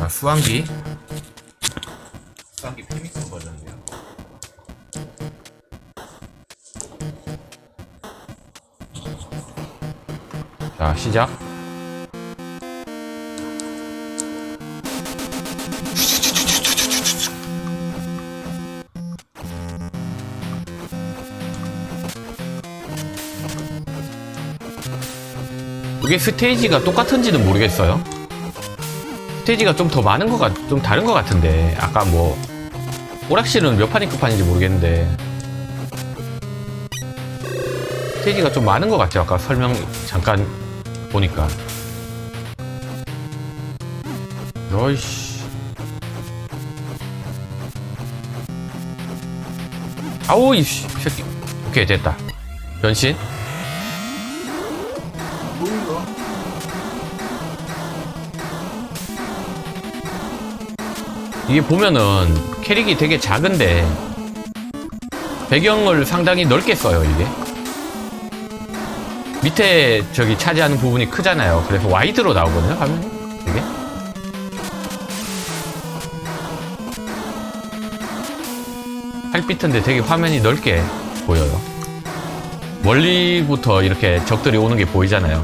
자, 수환기. 수환기 페미슨 버전이요. 자, 시작. 이게 스테이지가 똑같은지는 모르겠어요. 스테이지가 좀 더 많은 것 같, 좀 다른 것 같은데. 아까 뭐, 오락실은 몇 판이 끝판인지 모르겠는데. 스테이지가 좀 많은 것 같죠. 아까 설명 잠깐 보니까. 어이씨. 아우, 이씨, 새끼. 오케이, 됐다. 변신. 이게 보면은 캐릭이 되게 작은데 배경을 상당히 넓게 써요 이게. 밑에 저기 차지하는 부분이 크잖아요. 그래서 와이드로 나오거든요 화면이. 되게. 팔비트인데 되게 화면이 넓게 보여요. 멀리부터 이렇게 적들이 오는 게 보이잖아요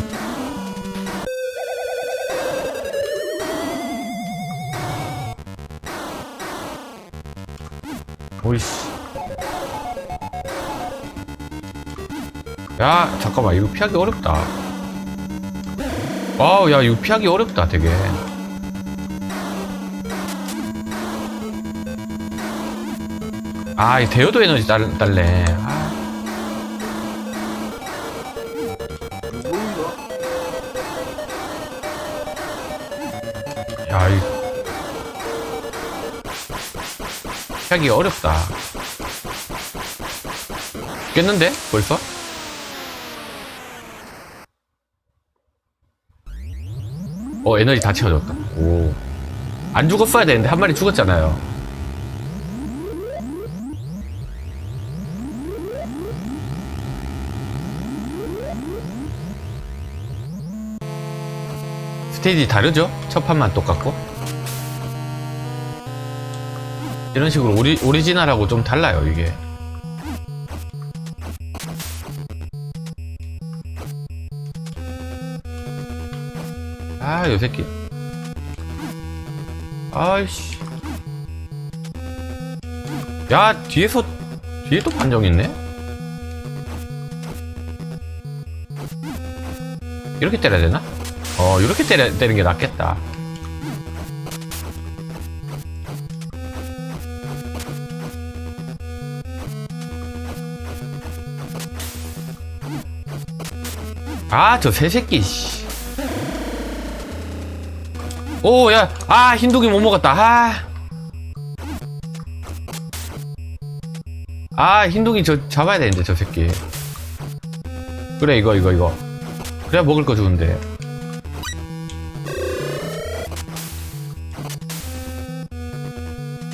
오이씨. 야, 잠깐만, 이거 피하기 어렵다. 와우, 야, 이거 피하기 어렵다, 되게. 아, 이 대여도 에너지 딸, 딸래. 아. 야, 이. 피하기 어렵다. 깼는데? 벌써? 어, 에너지 다 채워졌다. 오. 안 죽었어야 되는데, 한 마리 죽었잖아요. 스테이지 다르죠? 첫 판만 똑같고. 이런 식으로 오리, 오리지널하고 좀 달라요, 이게. 아, 요 새끼. 아이씨. 야, 뒤에서, 뒤에 또 판정 있네? 이렇게 때려야 되나? 어, 이렇게 때려, 때리는 게 낫겠다. 아, 저 새새끼, 씨. 오, 야, 아, 흰둥이 못 먹었다, 아. 아, 흰둥이 저 잡아야 되는데, 저 새끼. 그래, 이거, 이거, 이거. 그래야 먹을 거 주는데.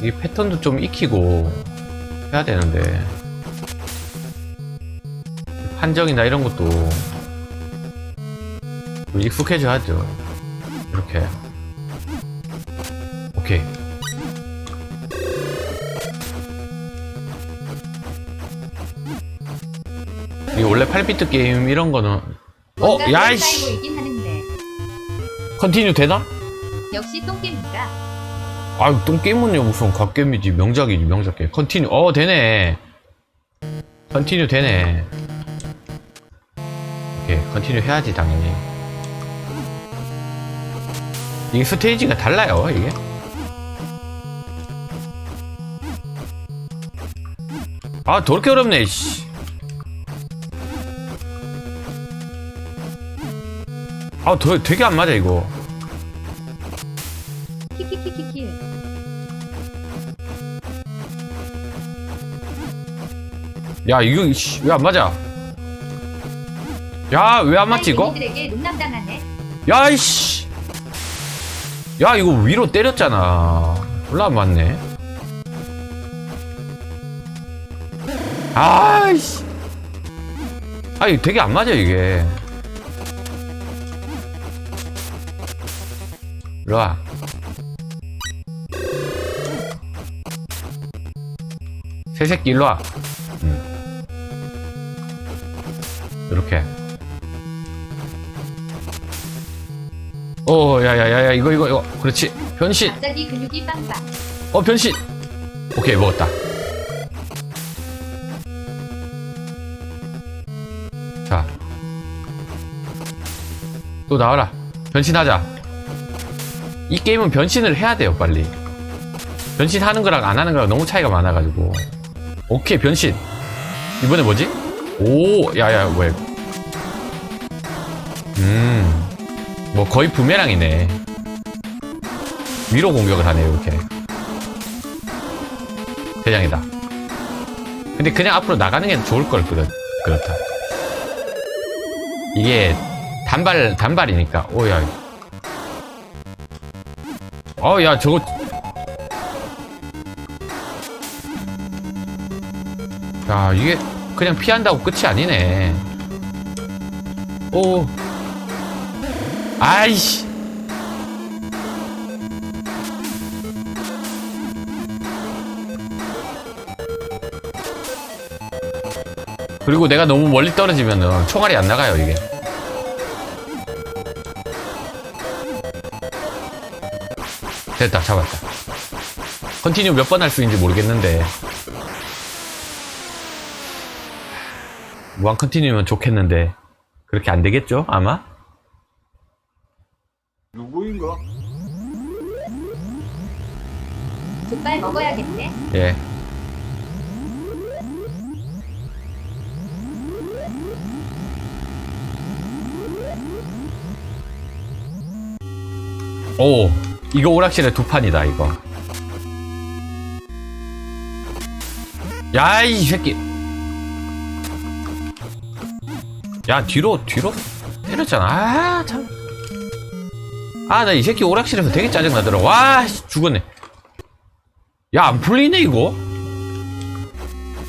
이 패턴도 좀 익히고 해야 되는데. 판정이나 이런 것도 좀 익숙해져야죠. 이렇게. 오케이. 이 원래 8비트 게임 이런 거는 어, 야이씨. 컨티뉴 되나? 역시 똥개입니다. 아유, 똥게임은요, 무슨 갓게임이지, 명작이지, 명작 게임. 컨티뉴, 어, 되네. 컨티뉴 되네. 오케이, 컨티뉴 해야지, 당연히. 이게 스테이지가 달라요, 이게. 아, 더럽게 어렵네, 씨. 아, 더, 되게 안 맞아, 이거. 키키키키키. 야, 이거, 왜 안 맞아? 야, 왜 안 맞지, 이거? 들에게 농락당하네. 야, 이씨. 야 이거 위로 때렸잖아. 몰라 안 맞네. 아이씨. 아니 되게 안 맞아 이게. 일로와. 새새끼 일로와. 음. 이렇게. 오, 야야야야, 이거 이거 이거. 그렇지. 변신. 갑자기 근육이 빵빵. 어, 변신. 오케이, 먹었다. 자. 또 나와라. 변신하자. 이 게임은 변신을 해야 돼요, 빨리. 변신하는 거랑 안 하는 거랑 너무 차이가 많아가지고. 오케이, 변신. 이번에 뭐지? 오, 야야, 왜. 음. 뭐 거의 부메랑이네. 위로 공격을 하네요, 이렇게. 대장이다. 근데 그냥 앞으로 나가는 게 좋을 걸, 그렇, 그렇다. 이게 단발, 단발이니까. 오, 야. 어, 야, 저거. 야, 이게 그냥 피한다고 끝이 아니네. 오. 아이씨. 그리고 내가 너무 멀리 떨어지면은 총알이 안 나가요, 이게. 됐다, 잡았다. 컨티뉴 몇 번 할 수 있는지 모르겠는데. 무한 컨티뉴면 좋겠는데. 그렇게 안 되겠죠, 아마? 누구인가? 족발 먹어야겠네. 예. 오, 이거 오락실의 두 판이다, 이거. 야, 이 새끼. 야, 뒤로, 뒤로 때렸잖아. 아, 참. 아, 나 이 새끼 오락실에서 되게 짜증나더라. 와, 씨, 죽었네. 야, 안 풀리네, 이거?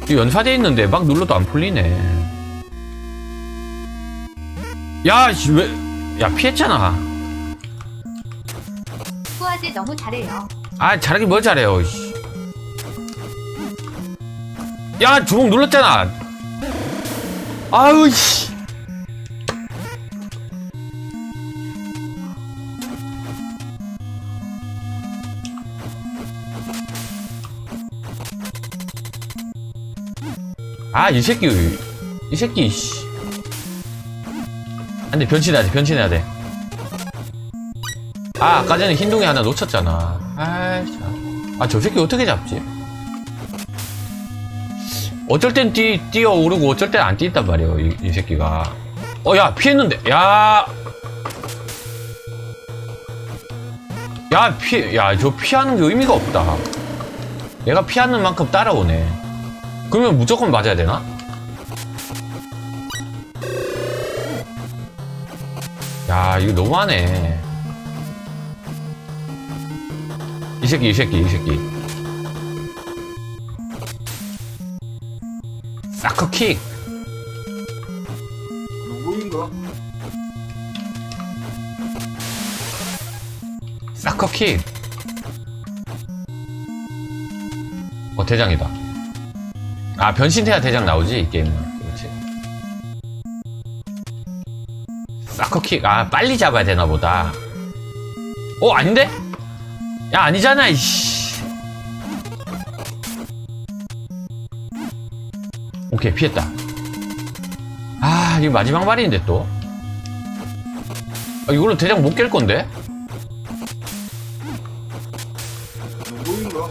이거 연사돼 있는데 막 눌러도 안 풀리네. 야, 씨, 왜, 야, 피했잖아. 후아제 너무 잘해요. 아, 잘하긴 뭘 잘해요, 씨. 야, 주먹 눌렀잖아. 아우, 씨. 아, 이 새끼, 이 새끼, 씨. 안 돼, 변신해야 돼, 변신해야 돼. 아, 아까 전에 흰둥이 하나 놓쳤잖아. 참. 아, 저 새끼 어떻게 잡지? 어쩔 땐 뛰, 뛰어오르고 어쩔 땐 안 뛰었단 말이에요, 이, 이 새끼가. 어, 야, 피했는데, 야! 야, 피, 야, 저 피하는 게 의미가 없다. 얘가 피하는 만큼 따라오네. 그러면 무조건 맞아야 되나? 야, 이거 너무하네. 이 새끼, 이 새끼, 이 새끼. 사커킥! 누구인가? 사커킥! 어, 대장이다. 아, 변신해야 대장 나오지, 이 게임은. 그렇지. 사커킥, 아, 빨리 잡아야 되나 보다. 어, 아닌데? 야, 아니잖아, 이씨. 오케이, 피했다. 아, 이거 마지막 말인데, 또. 아, 이걸로 대장 못 깰 건데? 누구인가?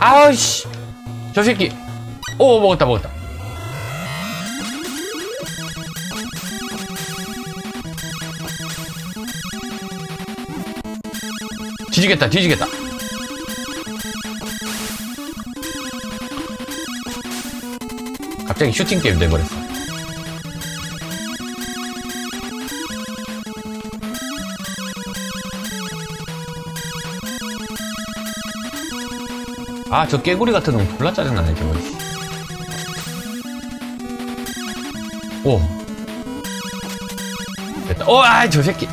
아우씨 저 새끼. 오 먹었다 먹었다. 뒤지겠다 뒤지겠다. 갑자기 슈팅 게임 돼버렸어 아 저 깨구리 같은 놈 졸라 짜증나네 저거 오. 됐다. 오, 아이, 저 새끼.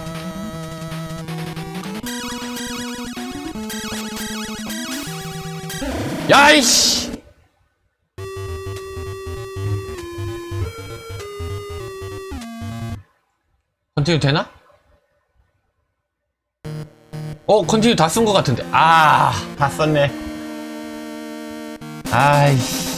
야이씨! 컨티뉴 되나? 어 컨티뉴 다 쓴 것 같은데. 아 다 썼네. 아이씨.